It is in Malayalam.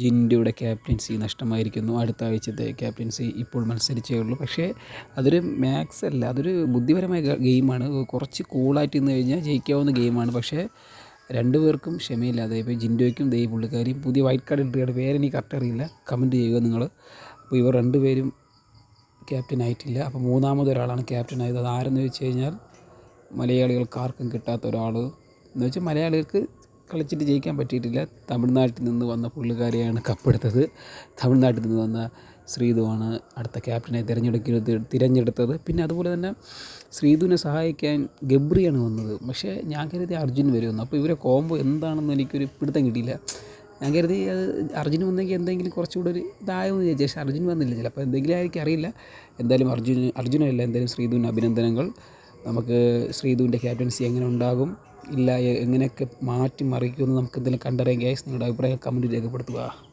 ജിൻഡോയുടെ ക്യാപ്റ്റൻസി നഷ്ടമായിരിക്കുന്നു. അടുത്ത ആഴ്ചത്തെ ക്യാപ്റ്റൻസി ഇപ്പോൾ മത്സരിച്ചേ ഉള്ളൂ. പക്ഷേ അതൊരു മാക്സ് അല്ല. അതൊരു ബുദ്ധിപരമായ ഗെയിമാണ്. കുറച്ച് കൂളായിട്ട് നിന്ന് കഴിഞ്ഞാൽ ജയിക്കാവുന്ന ഗെയിമാണ്. പക്ഷേ രണ്ട് പേർക്കും ക്ഷമയില്ലാതെ ഇപ്പോൾ ജിൻഡോയ്ക്കും ദേ പുള്ളിക്കാരിയും പുതിയ വൈറ്റ് കാർഡ് എൻട്രിയുടെ പേരെനിക്ക് കറക്റ്റ് അറിയില്ല. കമന്റ് ചെയ്യുക നിങ്ങൾ. അപ്പോൾ ഇവർ രണ്ടുപേരും ക്യാപ്റ്റൻ ആയിട്ടില്ല. അപ്പോൾ മൂന്നാമത് ഒരാളാണ് ക്യാപ്റ്റൻ ആയത്. അത് ആരെന്ന് വെച്ച് കഴിഞ്ഞാൽ മലയാളികൾക്ക് ആർക്കും കിട്ടാത്ത ഒരാൾ. എന്ന് വെച്ചാൽ മലയാളികൾക്ക് കളിച്ചിട്ട് ജയിക്കാൻ പറ്റിയിട്ടില്ല. തമിഴ്നാട്ടിൽ നിന്ന് വന്ന പുള്ളിക്കാരിയാണ് കപ്പെടുത്തത്. തമിഴ്നാട്ടിൽ നിന്ന് വന്ന ശ്രീധുവാണ് അടുത്ത ക്യാപ്റ്റനായി തിരഞ്ഞെടുക്കുന്നത് തിരഞ്ഞെടുത്തത്. പിന്നെ അതുപോലെ തന്നെ ശ്രീധുവിനെ സഹായിക്കാൻ ഗബ്രിയാണ് വന്നത്. പക്ഷേ ഞാൻ കരുതി അർജുൻ വരുമെന്ന് അപ്പോൾ ഇവരെ കോംബോ എന്താണെന്ന് എനിക്കൊരു പിടുത്തം കിട്ടിയില്ല. ഞാൻ കരുതി അത് അർജുൻ വന്നെങ്കിൽ എന്തെങ്കിലും കുറച്ചുകൂടെ ഒരു ഇതായെന്ന് വിചാരിച്ചു. പക്ഷേ അർജുൻ വന്നില്ല. ചിലപ്പോൾ എന്തെങ്കിലും ആയിരിക്കും അറിയില്ല. എന്തായാലും അർജുൻ അർജുനല്ല എന്തായാലും ശ്രീധുവിന് അഭിനന്ദനങ്ങൾ. നമുക്ക് ശ്രീധുവിന്റെ ക്യാപ്റ്റൻസി എങ്ങനെ ഉണ്ടാകും? ഇല്ല എങ്ങനെയൊക്കെ മാറ്റി മറിക്കുമെന്ന് നമുക്ക് എന്തെങ്കിലും കണ്ടറിയാം ഗ്യാസ് നിങ്ങളുടെ അഭിപ്രായം കമന്റ് രേഖപ്പെടുത്തുക.